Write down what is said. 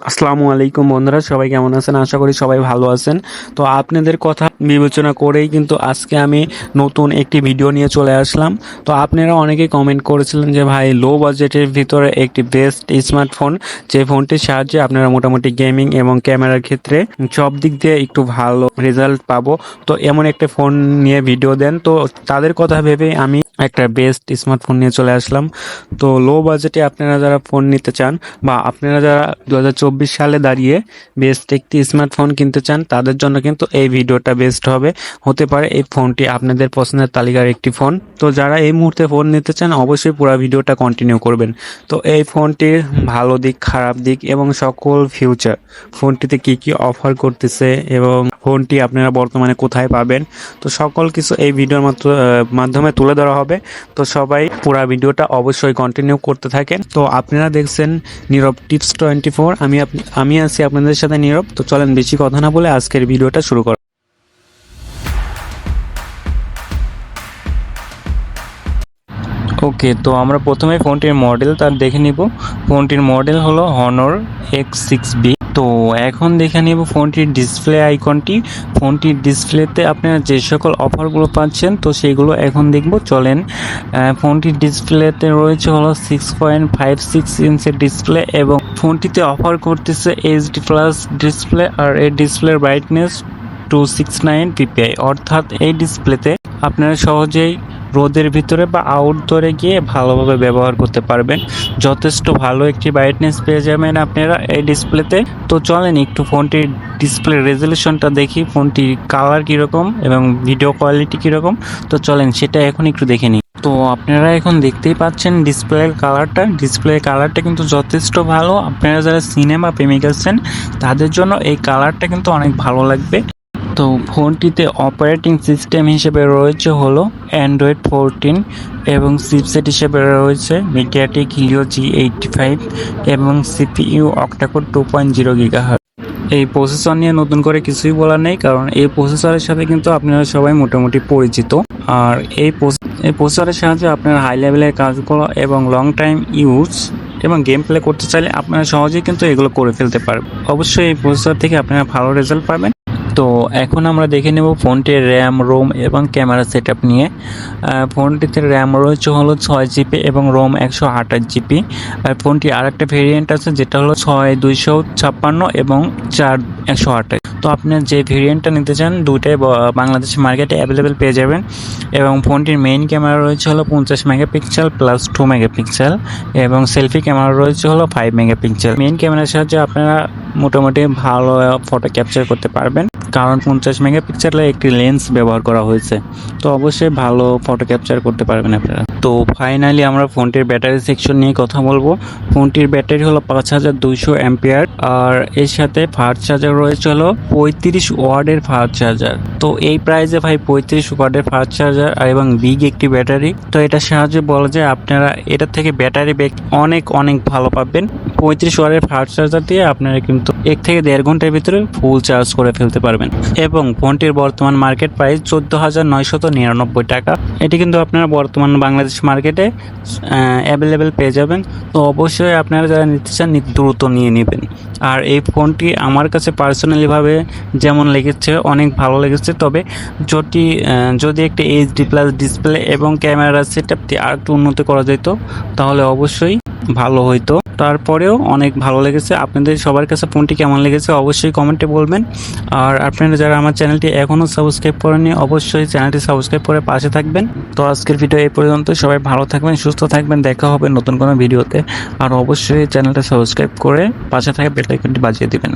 আসসালামু আলাইকুম বন্ধুরা, সবাই কেমন আছেন? আশা করি সবাই ভালো আছেন। তো আপনাদের কথা বিবেচনা করেই কিন্তু আজকে আমি নতুন একটি ভিডিও নিয়ে চলে আসলাম। তো আপনারা অনেকেই কমেন্ট করেছিলেন যে, ভাই লো বাজেটের ভিতরে একটি বেস্ট স্মার্টফোন যে ফোনটির সাহায্যে আপনারা মোটামুটি গেমিং এবং ক্যামেরার ক্ষেত্রে সব দিক দিয়ে একটু ভালো রেজাল্ট পাবো। তো এমন একটা ফোন নিয়ে ভিডিও দেন। তো তাদের কথা ভেবে আমি একটা বেস্ট স্মার্টফোন নিয়ে চলে আসলাম। তো লো বাজেটে আপনারা যারা ফোন নিতে চান বা আপনারা যারা দু হাজার সালে দাঁড়িয়ে বেস্ট একটি স্মার্টফোন কিনতে চান, তাদের জন্য কিন্তু এই ভিডিওটা বেস্ট হবে। হতে পারে এই ফোনটি আপনাদের পছন্দের তালিকার একটি ফোন। তো যারা এই মুহূর্তে ফোন নিতে চান, অবশ্যই পুরো ভিডিওটা কন্টিনিউ করবেন। তো এই ফোনটির ভালো দিক, খারাপ দিক এবং সকল ফিউচার ফোনটিতে কি কি অফার করতেছে এবং ফোনটি আপনারা বর্তমানে কোথায় পাবেন, তো সকল কিছু এই ভিডিওর মাত্র মাধ্যমে তুলে ধরা হবে। তো সবাই পুরো ভিডিওটা অবশ্যই কন্টিনিউ করতে থাকেন। তো আপনারা দেখছেন নীরব টিপস টোয়েন্টি ফোর, আমি আপ- আমি আছি আপনাদের সাথে নীরব। তো চলেন বেশি কথা না বলে আজকের ভিডিওটা শুরু করা ওকে তো আমরা প্রথমে ফোনটির মডেল তার দেখে নিব। ফোনটির মডেল হলো হনর এক্স সিক্স বি তো এখন দেখে নিব ফোনটির ডিসপ্লে আইকনটি ফোনটির ডিসপ্লেতে আপনারা যে সকল অফারগুলো পাচ্ছেন, তো সেগুলো এখন দেখব, চলেন। ফোনটির ডিসপ্লেতে রয়েছে হলো সিক্স পয়েন্ট ফাইভ সিক্স ইঞ্চের ডিসপ্লে এবং ফোনটিতে অফার করতেছে এইচডি প্লাস ডিসপ্লে আর এই ডিসপ্লের brightness two six nine PPI অর্থাৎ এই ডিসপ্লেতে আপনারা সহজেই রোদের ভিতরে বা আউটডোরে গিয়ে ভালোভাবে ব্যবহার করতে পারবেন। যথেষ্ট ভালো একটি ব্রাইটনেস পেয়ে যাবেন আপনারা এই ডিসপ্লেতে তো চলেন একটু ফোনটির ডিসপ্লে রেজলিউশনটা দেখি, ফোনটির কালার কীরকম এবং ভিডিও কোয়ালিটি কীরকম। তো চলেন সেটা এখন একটু দেখে নিই। তো আপনারা এখন দেখতেই পাচ্ছেন ডিসপ্লের কালারটা ডিসপ্লের কালারটা কিন্তু যথেষ্ট ভালো। আপনারা যারা সিনেমা প্রেমিক আছেন, তাদের জন্য এই কালারটা কিন্তু অনেক ভালো লাগবে। তো ফোনটিতে অপারেটিং সিস্টেম হিসেবে রয়েছে হলো অ্যান্ড্রয়েড ফোরটিন এবং চিপসেট হিসেবে রয়েছে MediaTek Helio G eighty five এবং CPU octacore two point zero গিগাহার এই প্রসেসর নিয়ে নতুন করে কিছুই বলার নেই, কারণ এই প্রসেসরের সাথে কিন্তু আপনারা সবাই মোটামুটি পরিচিত। আর এই এই প্রসেসরের সাহায্যে আপনার হাই লেভেলের কাজগুলো এবং লং টাইম ইউজ এবং গেম প্লে করতে চাইলে আপনারা সহজেই কিন্তু এগুলো করে ফেলতে পারবেন। অবশ্যই এই প্রসেসর থেকে আপনারা ভালো রেজাল্ট পাবেন। তো এখন আমরা দেখে নেব ফোনটির র্যাম, রোম এবং ক্যামেরা সেট নিয়ে। ফোনটিতে র্যাম রয়েছে হলো ছয় জিবি এবং রোম একশো আঠাশ জিবি। আর ফোনটি আর একটা ভেরিয়েন্ট আছে যেটা হলো ছয় দুইশো ছাপ্পান্ন এবং চার একশো আঠাশ। তো আপনি যে ভেরিয়েন্টটা নিতে চান, দুইটাই ব- বাংলাদেশ মার্কেটে অ্যাভেলেবেল পেয়ে যাবেন এবং ফোনটির মেইন ক্যামেরা রয়েছে হলো পঞ্চাশ মেগাপিক্সেল প্লাস টু মেগাপিক্সেল এবং সেলফি ক্যামেরা রয়েছে হলো ফাইভ মেগাপিক্সেল মেইন ক্যামেরার সাহায্যে আপনারা মোটামুটি ভালো ফটো ক্যাপচার করতে পারবেন। কারণ পঞ্চাশ মেগাপিক্সেলের একটি লেন্স ব্যবহার করা হয়েছে। তো অবশ্যই ভালো ফটো ক্যাপচার করতে পারবেন আপনারা। তো ফাইনালি আমরা ফোনটির ব্যাটারি সেকশন নিয়ে কথা বলব। ফোনটির ব্যাটারি হলো পাঁচ হাজার দুইশো অ্যাম্পিয়ার আর এর সাথে ফাস্ট চার্জার রয়েছে হলো পঁয়ত্রিশ ওয়ার্ডের ফাস্ট চার্জার তো এই প্রাইসে ভাই পঁয়ত্রিশ ওয়ার্ডের ফাস্ট চার্জার আর এবং বিগ একটি ব্যাটারি। তো এটার সাহায্যে বলা যায় আপনারা এটার থেকে ব্যাটারি ব্যাক অনেক অনেক ভালো পাবেন। পঁয়ত্রিশ ওয়ার্ডের ফাস্ট চার্জার দিয়ে আপনারা কিন্তু এক থেকে দেড় ঘণ্টার ভিতরে ফুল চার্জ করে ফেলতে পারবেন। এবং ফোনটির বর্তমান মার্কেট প্রাইস চোদ্দ হাজার নয়শত নিরানব্বই টাকা। এটি কিন্তু আপনারা বর্তমান বাংলাদেশ মার্কেটে অ্যাভেলেবেল পেয়ে যাবেন। তো অবশ্যই আপনারা যারা নিতে চান দ্রুত নিয়ে নেবেন। আর এই ফোনটি আমার কাছে পার্সোনালিভাবে যেমন লেগেছে, অনেক ভালো লেগেছে। তবে যদি যদি একটি এইচডি প্লাস ডিসপ্লে এবং ক্যামেরা সেট আপটি আর একটু উন্নত করা যেত, তাহলে অবশ্যই ভালো হইতো। তারপরেও অনেক ভালো লেগেছে। আপনাদের সবার কাছে ফোনটি কেমন লেগেছে অবশ্যই কমেন্টে বলবেন। আর আপনারা যারা আমার চ্যানেলটি এখনও সাবস্ক্রাইব করেননি, অবশ্যই চ্যানেলটি সাবস্ক্রাইব করে পাশে থাকবেন। তো আজকের ভিডিও এই পর্যন্ত। সবাই ভালো থাকবেন, সুস্থ থাকবেন। দেখা হবে নতুন কোনো ভিডিওতে। আর অবশ্যই চ্যানেলটা সাবস্ক্রাইব করে পাশে থাকা বেল আইকনটি বাজিয়ে দিবেন।